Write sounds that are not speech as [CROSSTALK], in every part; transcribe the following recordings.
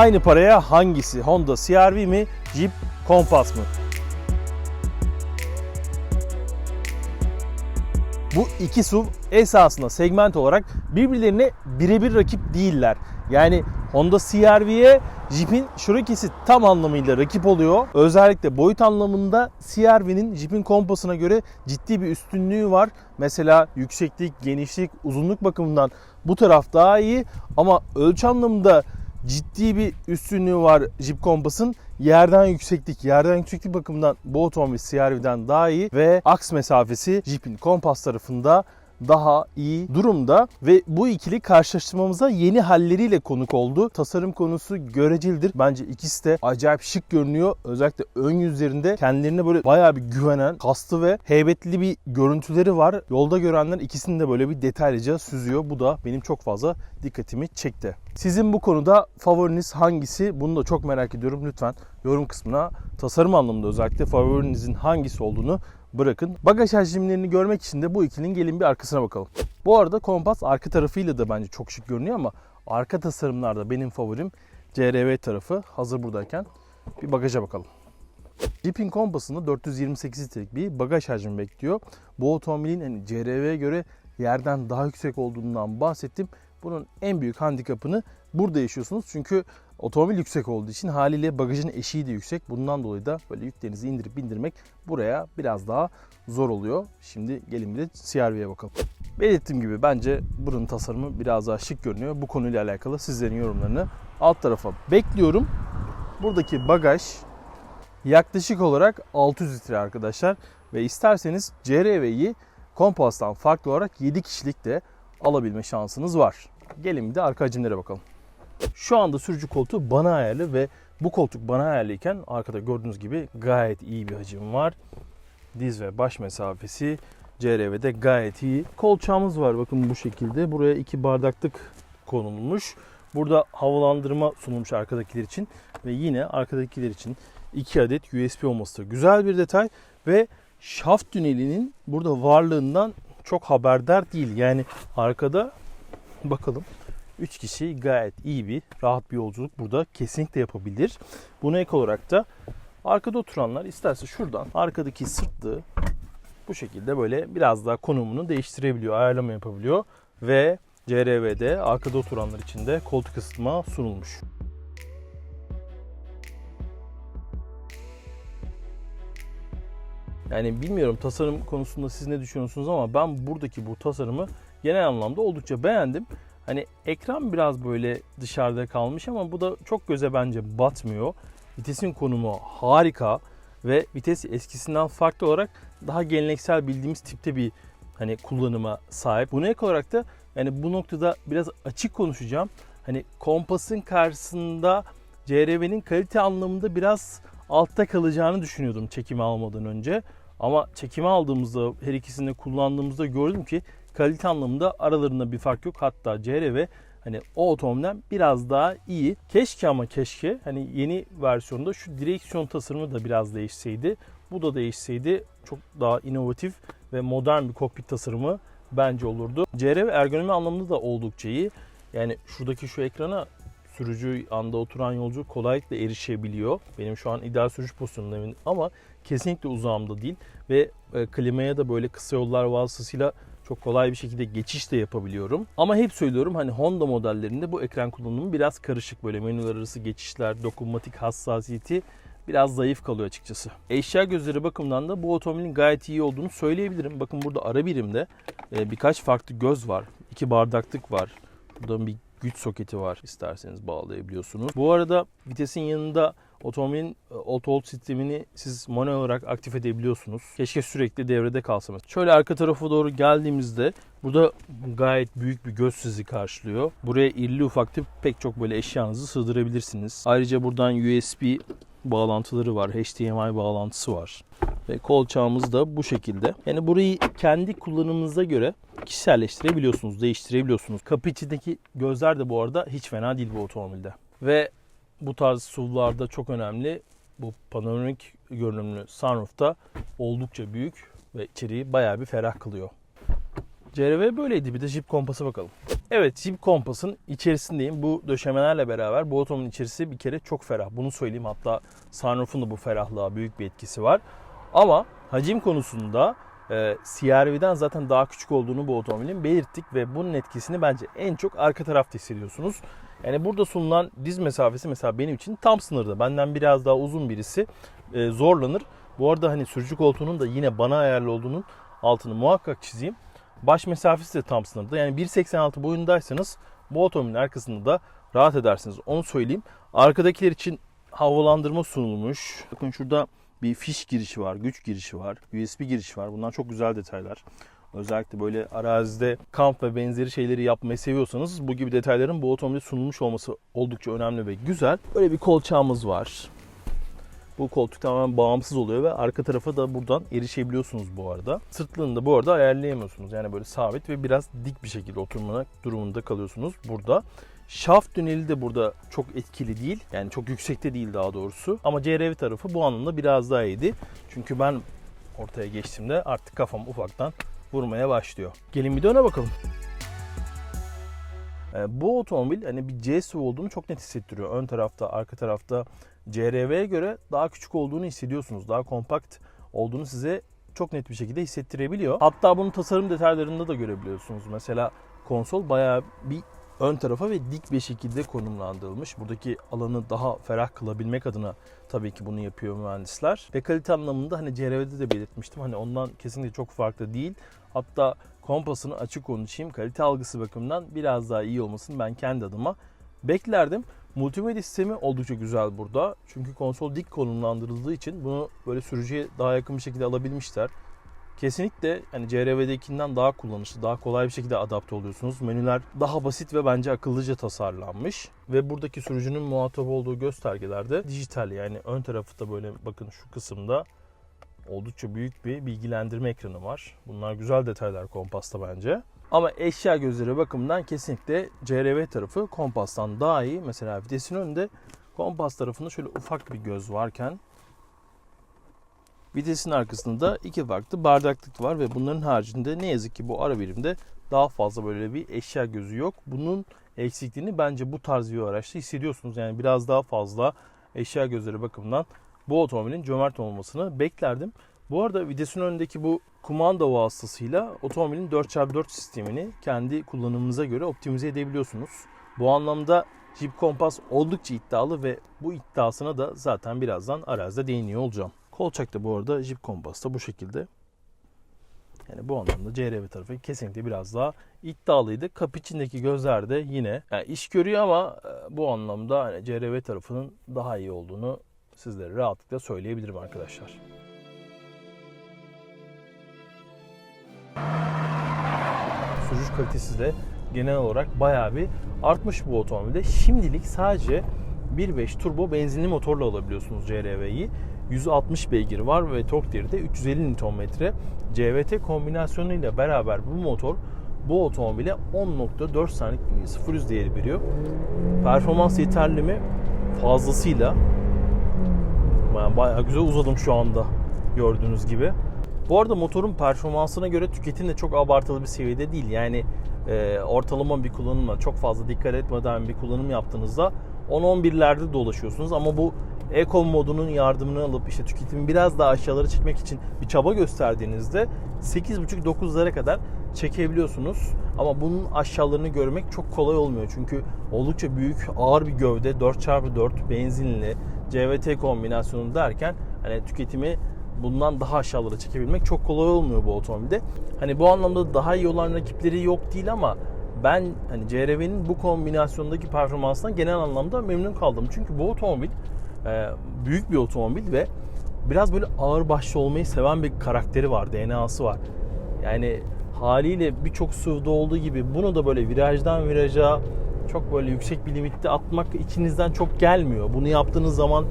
Aynı paraya hangisi? Honda CR-V mi? Jeep Compass mı? Bu iki SUV esasında segment olarak birbirlerine birebir rakip değiller. Yani Honda CR-V'ye Jeep'in Shurake'si tam anlamıyla rakip oluyor. Özellikle boyut anlamında CR-V'nin Jeep'in Compass'ına göre ciddi bir üstünlüğü var. Mesela yükseklik, genişlik, uzunluk bakımından bu taraf daha iyi ama ölçü anlamında ciddi bir üstünlüğü var Jeep Compass'ın. Yerden yükseklik, yerden yükseklik bakımından bu otomobil CR-V'den daha iyi ve aks mesafesi Jeep'in Compass tarafında daha iyi durumda ve bu ikili karşılaştırmamıza yeni halleriyle konuk oldu. Tasarım konusu görecelidir. Bence ikisi de acayip şık görünüyor. Özellikle ön yüzlerinde kendilerine böyle bayağı bir güvenen, kaslı ve heybetli bir görüntüleri var. Yolda görenler ikisini de böyle bir detaylıca süzüyor. Bu da benim çok fazla dikkatimi çekti. Sizin bu konuda favoriniz hangisi? Bunu da çok merak ediyorum. Lütfen yorum kısmına tasarım anlamında özellikle favorinizin hangisi olduğunu bırakın. Bagaj hacimlerini görmek için de bu ikilinin gelin bir arkasına bakalım. Bu arada kompas arka tarafıyla da bence çok şık görünüyor ama arka tasarımlarda benim favorim CRV tarafı. Hazır buradayken bir bagaja bakalım. Jeep'in Compass'ında 428 litrelik bir bagaj hacmi bekliyor. Bu otomobilin hani CRV'ye göre yerden daha yüksek olduğundan bahsettim. Bunun en büyük handikapını burada yaşıyorsunuz. Çünkü otomobil yüksek olduğu için haliyle bagajın eşiği de yüksek. Bundan dolayı da böyle yüklerinizi indirip bindirmek buraya biraz daha zor oluyor. Şimdi gelin bir de CR-V'ye bakalım. Belirttiğim gibi bence buranın tasarımı biraz daha şık görünüyor. Bu konuyla alakalı sizlerin yorumlarını alt tarafa bekliyorum. Buradaki bagaj yaklaşık olarak 600 litre arkadaşlar. Ve isterseniz CR-V'yi Compass'tan farklı olarak 7 kişilik de alabilme şansınız var. Gelin bir de arka hacimlere bakalım. Şu anda sürücü koltuğu bana ayarlı ve bu koltuk bana ayarlıyken arkada gördüğünüz gibi gayet iyi bir hacim var. Diz ve baş mesafesi CRV'de gayet iyi. Kolçağımız var bakın bu şekilde. Buraya iki bardaklık konulmuş. Burada havalandırma sunulmuş arkadakiler için ve yine arkadakiler için 2 adet USB olması da güzel bir detay ve şaft tünelinin burada varlığından çok haberdar değil. Yani arkada bakalım 3 kişi gayet iyi bir rahat bir yolculuk burada kesinlikle yapabilir. Buna ek olarak da arkada oturanlar isterse şuradan arkadaki sırtlığı bu şekilde böyle biraz daha konumunu değiştirebiliyor, ayarlama yapabiliyor ve CRV'de arkada oturanlar için de koltuk ısıtma sunulmuş. Yani bilmiyorum tasarım konusunda siz ne düşünüyorsunuz ama ben buradaki bu tasarımı genel anlamda oldukça beğendim. Hani ekran biraz böyle dışarıda kalmış ama bu da çok göze bence batmıyor. Vitesin konumu harika ve vites eskisinden farklı olarak daha geleneksel bildiğimiz tipte bir hani kullanıma sahip. Buna ek olarak da yani bu noktada biraz açık konuşacağım. Hani kompasın karşısında CRV'nin kalite anlamında biraz altta kalacağını düşünüyordum çekimi almadan önce. Ama çekimi aldığımızda her ikisini kullandığımızda gördüm ki kalite anlamında aralarında bir fark yok. Hatta CRV hani o otomobilden biraz daha iyi. Keşke ama keşke hani yeni versiyonda şu direksiyon tasarımı da biraz değişseydi. Bu da değişseydi çok daha inovatif ve modern bir kokpit tasarımı bence olurdu. CRV ergonomi anlamında da oldukça iyi. Yani şuradaki şu ekrana sürücü anda oturan yolcu kolaylıkla erişebiliyor. Benim şu an ideal sürücü pozisyonundayım ama kesinlikle uzağımda değil ve e, klimaya da böyle kısa yollar vasıtasıyla çok kolay bir şekilde geçiş de yapabiliyorum. Ama hep söylüyorum hani Honda modellerinde bu ekran kullanımı biraz karışık. Böyle menüler arası geçişler, dokunmatik hassasiyeti biraz zayıf kalıyor açıkçası. Eşya gözleri bakımından da bu otomobilin gayet iyi olduğunu söyleyebilirim. Bakın burada ara birimde e, birkaç farklı göz var. iki bardaklık var. Burada bir güç soketi var. İsterseniz bağlayabiliyorsunuz. Bu arada vitesin yanında otomobilin auto hold sistemini siz manuel olarak aktif edebiliyorsunuz. Keşke sürekli devrede kalsa. Şöyle arka tarafa doğru geldiğimizde burada gayet büyük bir göz sizi karşılıyor. Buraya irili ufaklı pek çok böyle eşyanızı sığdırabilirsiniz. Ayrıca buradan USB bağlantıları var. HDMI bağlantısı var. Ve kolçağımız da bu şekilde. Yani burayı kendi kullanımınıza göre kişiselleştirebiliyorsunuz, değiştirebiliyorsunuz. Kapı içindeki gözler de bu arada hiç fena değil bu otomobilde. Ve bu tarz SUV'larda çok önemli. Bu panoramik görünümlü sunroof da oldukça büyük ve içeriği bayağı bir ferah kılıyor. CRV böyleydi. Bir de Jeep Kompas'a bakalım. Evet Jeep Kompas'ın içerisindeyim. Bu döşemelerle beraber bu otomobilin içerisi bir kere çok ferah. Bunu söyleyeyim. Hatta sunroof'un da bu ferahlığa büyük bir etkisi var. Ama hacim konusunda e, CR-V'den zaten daha küçük olduğunu bu otomobilin belirttik ve bunun etkisini bence en çok arka tarafta hissediyorsunuz. Yani burada sunulan diz mesafesi mesela benim için tam sınırda. Benden biraz daha uzun birisi e, zorlanır. Bu arada hani sürücü koltuğunun da yine bana ayarlı olduğunun altını muhakkak çizeyim. Baş mesafesi de tam sınırda. Yani 1.86 boyundaysanız bu otomobilin arkasında da rahat edersiniz. Onu söyleyeyim. Arkadakiler için havalandırma sunulmuş. Bakın şurada bir fiş girişi var, güç girişi var, USB girişi var. Bunlar çok güzel detaylar. Özellikle böyle arazide kamp ve benzeri şeyleri yapmayı seviyorsanız bu gibi detayların bu otomobilde sunulmuş olması oldukça önemli ve güzel. Böyle bir kolçağımız var. Bu koltuk tamamen bağımsız oluyor ve arka tarafa da buradan erişebiliyorsunuz bu arada. Sırtlığını da bu arada ayarlayamıyorsunuz. Yani böyle sabit ve biraz dik bir şekilde oturmak durumunda kalıyorsunuz burada. Şaft tüneli de burada çok etkili değil. Yani çok yüksekte değil daha doğrusu. Ama CRV tarafı bu anlamda biraz daha iyiydi. Çünkü ben ortaya geçtiğimde artık kafam ufaktan vurmaya başlıyor. Gelin bir de öne bakalım. Ee, Bu otomobil hani bir SUV olduğunu çok net hissettiriyor. Ön tarafta, arka tarafta CRV'ye göre daha küçük olduğunu hissediyorsunuz. Daha kompakt olduğunu size çok net bir şekilde hissettirebiliyor. Hatta bunu tasarım detaylarında da görebiliyorsunuz. Mesela konsol bayağı bir ön tarafa ve dik bir şekilde konumlandırılmış. Buradaki alanı daha ferah kılabilmek adına tabii ki bunu yapıyor mühendisler. Ve kalite anlamında hani CRV'de de belirtmiştim. Hani ondan kesinlikle çok farklı değil. Hatta kompasını açık konuşayım. Kalite algısı bakımından biraz daha iyi olmasını ben kendi adıma beklerdim. Multimedya sistemi oldukça güzel burada. Çünkü konsol dik konumlandırıldığı için bunu böyle sürücüye daha yakın bir şekilde alabilmişler. Kesinlikle hani CRV'dekinden daha kullanışlı, daha kolay bir şekilde adapte oluyorsunuz. Menüler daha basit ve bence akıllıca tasarlanmış. Ve buradaki sürücünün muhatap olduğu göstergelerde dijital yani ön tarafı da böyle bakın şu kısımda oldukça büyük bir bilgilendirme ekranı var. Bunlar güzel detaylar kompasta bence. Ama eşya gözleri bakımından kesinlikle CRV tarafı kompastan daha iyi. Mesela vitesin önünde kompas tarafında şöyle ufak bir göz varken Vitesin arkasında da iki farklı bardaklık var ve bunların haricinde ne yazık ki bu ara birimde daha fazla böyle bir eşya gözü yok. Bunun eksikliğini bence bu tarz bir araçta hissediyorsunuz. Yani biraz daha fazla eşya gözleri bakımından bu otomobilin cömert olmasını beklerdim. Bu arada vitesin önündeki bu kumanda vasıtasıyla otomobilin 4x4 sistemini kendi kullanımınıza göre optimize edebiliyorsunuz. Bu anlamda Jeep Compass oldukça iddialı ve bu iddiasına da zaten birazdan arazide değiniyor olacağım. Kolçak da bu arada Jeep Compass'ta bu şekilde. Yani bu anlamda CRV tarafı kesinlikle biraz daha iddialıydı. Kapı içindeki gözler de yine yani iş görüyor ama e, bu anlamda hani CRV tarafının daha iyi olduğunu sizlere rahatlıkla söyleyebilirim arkadaşlar. Sürüş kalitesi de genel olarak bayağı bir artmış bu otomobilde. Şimdilik sadece 1.5 turbo benzinli motorla alabiliyorsunuz CRV'yi. 160 beygir var ve tork değeri de 350 Nm. CVT kombinasyonuyla beraber bu motor bu otomobile 10.4 saniyelik bir 0 100 değeri veriyor. Performans yeterli mi? Fazlasıyla. Ben bayağı güzel uzadım şu anda gördüğünüz gibi. Bu arada motorun performansına göre tüketim de çok abartılı bir seviyede değil. Yani e, ortalama bir kullanımla çok fazla dikkat etmeden bir kullanım yaptığınızda 10-11'lerde dolaşıyorsunuz ama bu Eco modunun yardımını alıp işte tüketimi biraz daha aşağılara çekmek için bir çaba gösterdiğinizde 8.5-9'lara kadar çekebiliyorsunuz. Ama bunun aşağılarını görmek çok kolay olmuyor. Çünkü oldukça büyük, ağır bir gövde 4x4 benzinli CVT kombinasyonu derken hani tüketimi bundan daha aşağılara çekebilmek çok kolay olmuyor bu otomobilde. Hani bu anlamda daha iyi olan rakipleri yok değil ama ben hani CRV'nin bu kombinasyondaki performansından genel anlamda memnun kaldım. Çünkü bu otomobil e, büyük bir otomobil ve biraz böyle ağır başlı olmayı seven bir karakteri var, DNA'sı var. Yani haliyle birçok SUV'da olduğu gibi bunu da böyle virajdan viraja çok böyle yüksek bir limitte atmak içinizden çok gelmiyor. Bunu yaptığınız zaman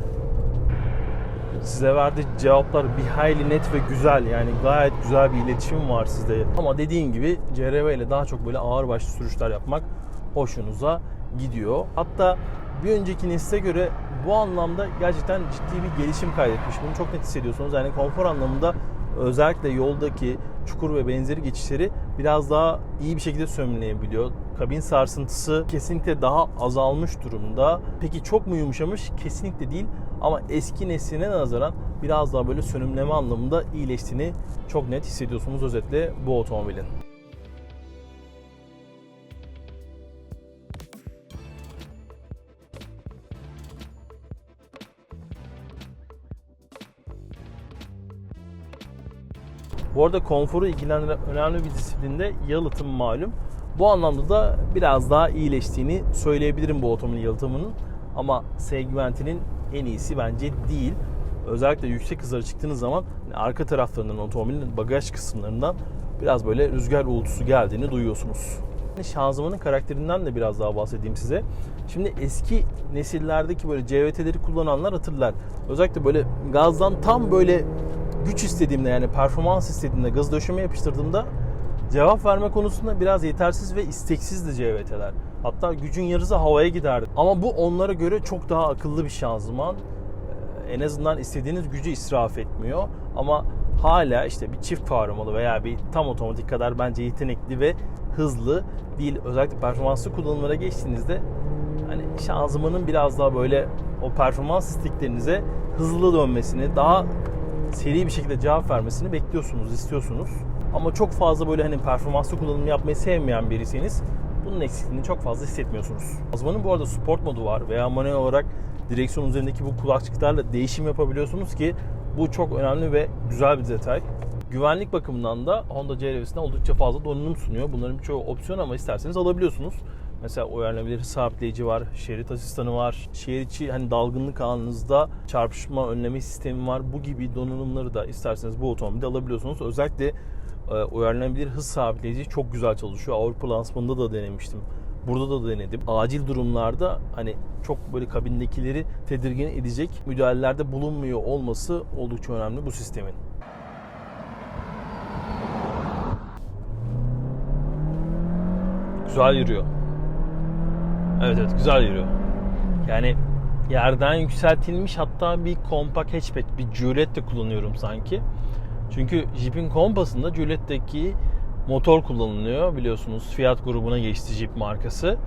size verdiği cevaplar bir hayli net ve güzel yani gayet güzel bir iletişim var sizde. Ama dediğim gibi CRV ile daha çok böyle ağır başlı sürüşler yapmak hoşunuza gidiyor. Hatta bir önceki nesle göre bu anlamda gerçekten ciddi bir gelişim kaydetmiş. Bunu çok net hissediyorsunuz. Yani konfor anlamında özellikle yoldaki çukur ve benzeri geçişleri biraz daha iyi bir şekilde sömürülebiliyor. Kabin sarsıntısı kesinlikle daha azalmış durumda. Peki çok mu yumuşamış? Kesinlikle değil. Ama eski nesline nazaran biraz daha böyle sönümleme anlamında iyileştiğini çok net hissediyorsunuz özetle bu otomobilin. Bu arada konforu ilgilendiren önemli bir disiplinde yalıtım malum. Bu anlamda da biraz daha iyileştiğini söyleyebilirim bu otomobil yalıtımının. Ama segmentinin en iyisi bence değil. Özellikle yüksek hızlara çıktığınız zaman hani arka taraflarından otomobilin bagaj kısımlarından biraz böyle rüzgar uğultusu geldiğini duyuyorsunuz. Şanzımanın karakterinden de biraz daha bahsedeyim size. Şimdi eski nesillerdeki böyle CVT'leri kullananlar hatırlar. Özellikle böyle gazdan tam böyle güç istediğimde yani performans istediğimde gaz döşeme yapıştırdığımda cevap verme konusunda biraz yetersiz ve isteksizdi CVT'ler. Hatta gücün yarısı havaya giderdi. Ama bu onlara göre çok daha akıllı bir şanzıman. Ee, En azından istediğiniz gücü israf etmiyor. Ama hala işte bir çift kavramalı veya bir tam otomatik kadar bence yetenekli ve hızlı değil. Özellikle performanslı kullanımlara geçtiğinizde hani şanzımanın biraz daha böyle o performans isteklerinize hızlı dönmesini, daha seri bir şekilde cevap vermesini bekliyorsunuz, istiyorsunuz. Ama çok fazla böyle hani performanslı kullanım yapmayı sevmeyen biriyseniz bunun eksikliğini çok fazla hissetmiyorsunuz. Azmanın bu arada sport modu var veya manuel olarak direksiyon üzerindeki bu kulakçıklarla değişim yapabiliyorsunuz ki bu çok önemli ve güzel bir detay. Güvenlik bakımından da Honda CR-V'sinde oldukça fazla donanım sunuyor. Bunların birçoğu opsiyon ama isterseniz alabiliyorsunuz. Mesela uyarlanabilir sabitleyici var, şerit asistanı var. Şehir içi hani dalgınlık anınızda çarpışma önleme sistemi var. Bu gibi donanımları da isterseniz bu otomobilde alabiliyorsunuz. Özellikle e, uyarlanabilir hız sabitleyici çok güzel çalışıyor. Avrupa lansmanında da denemiştim. Burada da denedim. Acil durumlarda hani çok böyle kabindekileri tedirgin edecek müdahalelerde bulunmuyor olması oldukça önemli bu sistemin. Güzel yürüyor. Evet evet güzel yürüyor. Yani yerden yükseltilmiş hatta bir compact hatchback, bir Juliet de kullanıyorum sanki. Çünkü Jeep'in kompasında Juliet'teki motor kullanılıyor biliyorsunuz. Fiat grubuna geçti Jeep markası.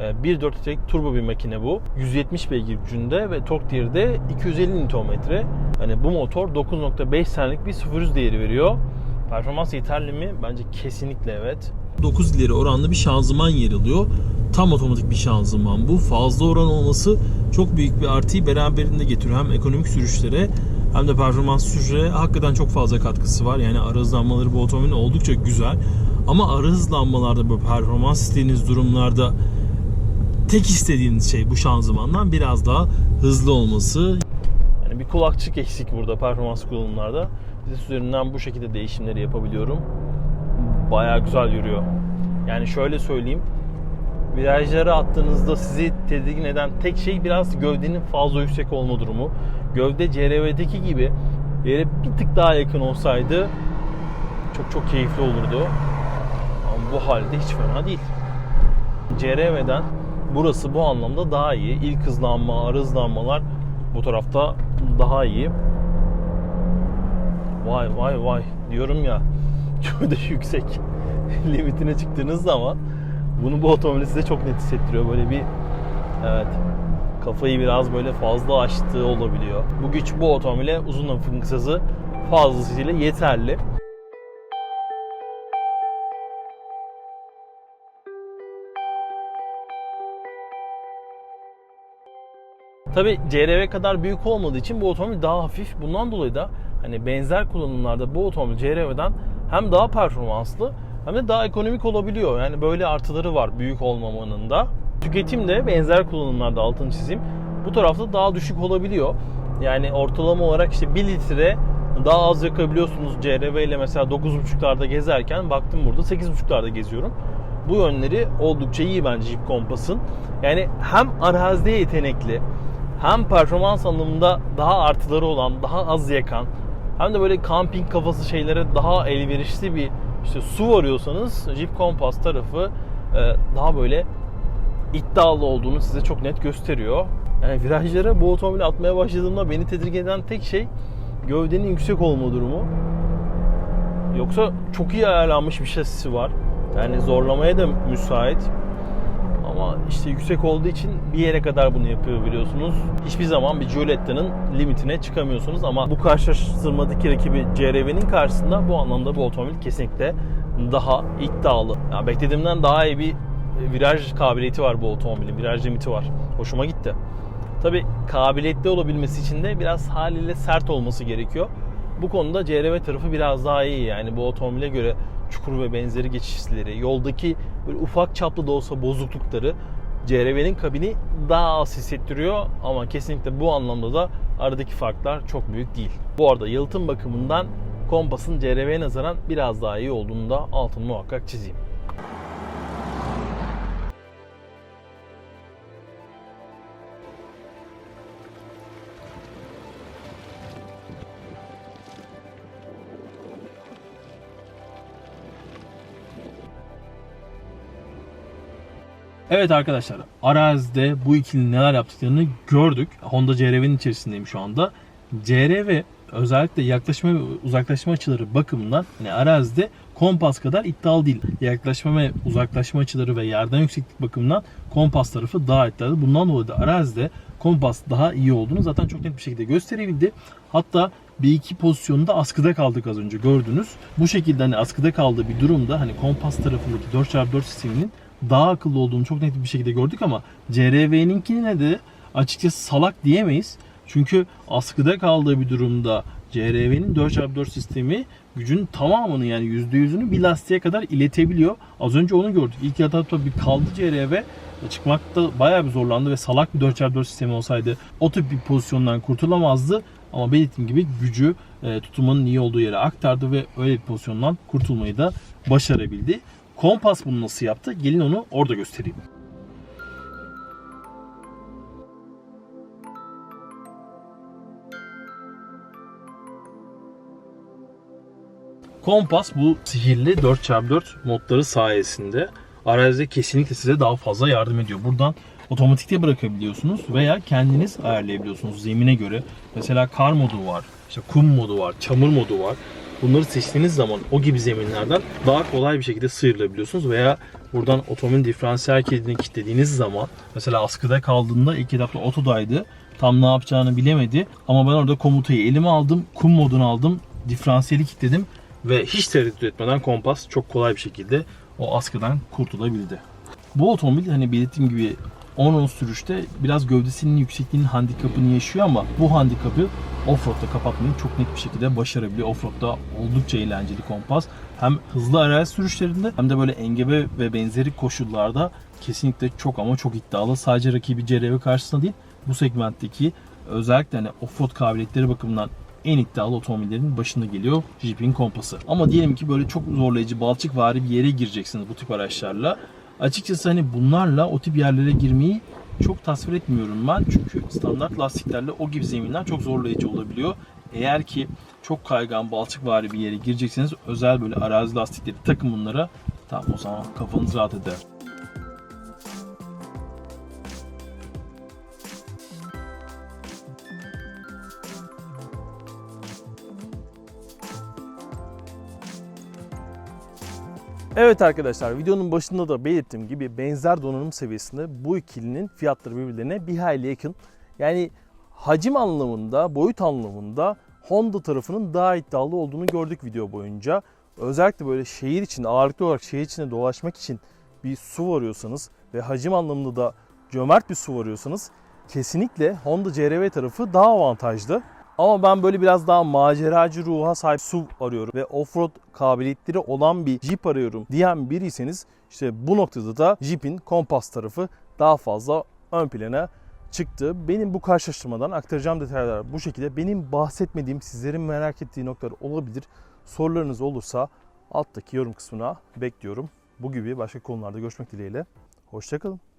Ee, 1.4 litrelik turbo bir makine bu. 170 beygir gücünde ve tork değeri de 250 Nm. Hani bu motor 9.5 senelik bir 0 değeri veriyor. Performans yeterli mi? Bence kesinlikle evet. 9 ileri oranlı bir şanzıman yer alıyor. Tam otomatik bir şanzıman bu. Fazla oran olması çok büyük bir artıyı beraberinde getiriyor. Hem ekonomik sürüşlere hem de performans sürüşlere hakikaten çok fazla katkısı var. Yani ara hızlanmaları bu otomobilin oldukça güzel. Ama ara hızlanmalarda bu performans istediğiniz durumlarda tek istediğiniz şey bu şanzımandan biraz daha hızlı olması. Yani bir kulakçık eksik burada performans kullanımlarda. Vites üzerinden bu şekilde değişimleri yapabiliyorum. Bayağı güzel yürüyor. Yani şöyle söyleyeyim. Virajlara attığınızda sizi tedirgin eden tek şey biraz gövdenin fazla yüksek olma durumu. Gövde CRV'deki gibi yere bir tık daha yakın olsaydı çok çok keyifli olurdu. Ama bu halde hiç fena değil. CRV'den burası bu anlamda daha iyi. İlk hızlanma, ara hızlanmalar bu tarafta daha iyi. Vay vay vay diyorum ya gövde yüksek [LAUGHS] limitine çıktığınız zaman bunu bu otomobil size çok net hissettiriyor. Böyle bir evet kafayı biraz böyle fazla açtığı olabiliyor. Bu güç bu otomobile uzun lafın kısası fazlasıyla yeterli. Tabi CRV kadar büyük olmadığı için bu otomobil daha hafif. Bundan dolayı da hani benzer kullanımlarda bu otomobil CRV'den hem daha performanslı hem de daha ekonomik olabiliyor. Yani böyle artıları var büyük olmamanın da. Tüketim de benzer kullanımlarda altını çizeyim. Bu tarafta daha düşük olabiliyor. Yani ortalama olarak işte 1 litre daha az yakabiliyorsunuz CRV ile mesela 9.5'larda gezerken baktım burada 8.5'larda geziyorum. Bu yönleri oldukça iyi bence Jeep Compass'ın. Yani hem arazide yetenekli hem performans anlamında daha artıları olan, daha az yakan hem de böyle kamping kafası şeylere daha elverişli bir işte su arıyorsanız Jeep Compass tarafı e, daha böyle iddialı olduğunu size çok net gösteriyor. Yani virajlara bu otomobili atmaya başladığımda beni tedirgin eden tek şey gövdenin yüksek olma durumu. Yoksa çok iyi ayarlanmış bir şasisi var. Yani zorlamaya da müsait. Ama işte yüksek olduğu için bir yere kadar bunu yapıyor biliyorsunuz. Hiçbir zaman bir Giuletta'nın limitine çıkamıyorsunuz ama bu karşılaştırmadaki rakibi CRV'nin karşısında bu anlamda bu otomobil kesinlikle daha iddialı. Yani beklediğimden daha iyi bir viraj kabiliyeti var bu otomobilin. Viraj limiti var. Hoşuma gitti. Tabi kabiliyetli olabilmesi için de biraz haliyle sert olması gerekiyor. Bu konuda CRV tarafı biraz daha iyi yani bu otomobile göre çukur ve benzeri geçişleri, yoldaki böyle ufak çaplı da olsa bozuklukları CRV'nin kabini daha az hissettiriyor ama kesinlikle bu anlamda da aradaki farklar çok büyük değil. Bu arada yalıtım bakımından Compass'ın CRV'ye nazaran biraz daha iyi olduğunu da altını muhakkak çizeyim. Evet arkadaşlar arazide bu ikilinin neler yaptıklarını gördük. Honda CRV'nin içerisindeyim şu anda. CRV özellikle yaklaşma ve uzaklaşma açıları bakımından hani arazide kompas kadar iddialı değil. Yaklaşma ve uzaklaşma açıları ve yerden yükseklik bakımından kompas tarafı daha iddialı. Bundan dolayı da arazide kompas daha iyi olduğunu zaten çok net bir şekilde gösterebildi. Hatta bir iki pozisyonda askıda kaldık az önce gördünüz. Bu şekilde hani askıda kaldığı bir durumda hani kompas tarafındaki 4x4 sisteminin daha akıllı olduğunu çok net bir şekilde gördük ama CRV'ninkine de açıkçası salak diyemeyiz. Çünkü askıda kaldığı bir durumda CRV'nin 4x4 sistemi gücün tamamını yani %100'ünü bir lastiğe kadar iletebiliyor. Az önce onu gördük. İlk etapta bir kaldı CRV çıkmakta bayağı bir zorlandı ve salak bir 4x4 sistemi olsaydı o tip bir pozisyondan kurtulamazdı. Ama belirttiğim gibi gücü e, tutumunun iyi olduğu yere aktardı ve öyle bir pozisyondan kurtulmayı da başarabildi. Kompas bunu nasıl yaptı? Gelin onu orada göstereyim. Kompas bu sihirli 4x4 modları sayesinde arazide kesinlikle size daha fazla yardım ediyor. Buradan otomatikte bırakabiliyorsunuz veya kendiniz ayarlayabiliyorsunuz zemine göre. Mesela kar modu var, işte kum modu var, çamur modu var. Bunları seçtiğiniz zaman o gibi zeminlerden daha kolay bir şekilde sıyrılabiliyorsunuz veya buradan otomobil diferansiyel kilidini kilitlediğiniz zaman mesela askıda kaldığında ilk etapta otodaydı. Tam ne yapacağını bilemedi ama ben orada komutayı elime aldım, kum modunu aldım, diferansiyeli kilitledim ve hiç tereddüt etmeden kompas çok kolay bir şekilde o askıdan kurtulabildi. Bu otomobil hani belirttiğim gibi 10-10 sürüşte biraz gövdesinin yüksekliğinin handikapını yaşıyor ama bu handikapı offroad'da kapatmayı çok net bir şekilde başarabiliyor. Offroad'da oldukça eğlenceli kompas. Hem hızlı arazi sürüşlerinde hem de böyle engebe ve benzeri koşullarda kesinlikle çok ama çok iddialı. Sadece rakibi CRV karşısında değil bu segmentteki özellikle hani offroad kabiliyetleri bakımından en iddialı otomobillerin başında geliyor Jeep'in kompası. Ama diyelim ki böyle çok zorlayıcı balçıkvari bir yere gireceksiniz bu tip araçlarla. Açıkçası hani bunlarla o tip yerlere girmeyi çok tasvir etmiyorum ben. Çünkü standart lastiklerle o gibi zeminler çok zorlayıcı olabiliyor. Eğer ki çok kaygan balçıkvari bir yere girecekseniz özel böyle arazi lastikleri takın bunlara. Tamam o zaman kafanız rahat eder. Evet arkadaşlar videonun başında da belirttiğim gibi benzer donanım seviyesinde bu ikilinin fiyatları birbirlerine bir hayli yakın. Yani hacim anlamında, boyut anlamında Honda tarafının daha iddialı olduğunu gördük video boyunca. Özellikle böyle şehir için ağırlıklı olarak şehir içinde dolaşmak için bir su arıyorsanız ve hacim anlamında da cömert bir su arıyorsanız kesinlikle Honda CR-V tarafı daha avantajlı. Ama ben böyle biraz daha maceracı ruha sahip SUV arıyorum ve offroad kabiliyetleri olan bir Jeep arıyorum diyen biriyseniz işte bu noktada da Jeep'in Compass tarafı daha fazla ön plana çıktı. Benim bu karşılaştırmadan aktaracağım detaylar bu şekilde. Benim bahsetmediğim, sizlerin merak ettiği noktalar olabilir. Sorularınız olursa alttaki yorum kısmına bekliyorum. Bu gibi başka konularda görüşmek dileğiyle. Hoşçakalın.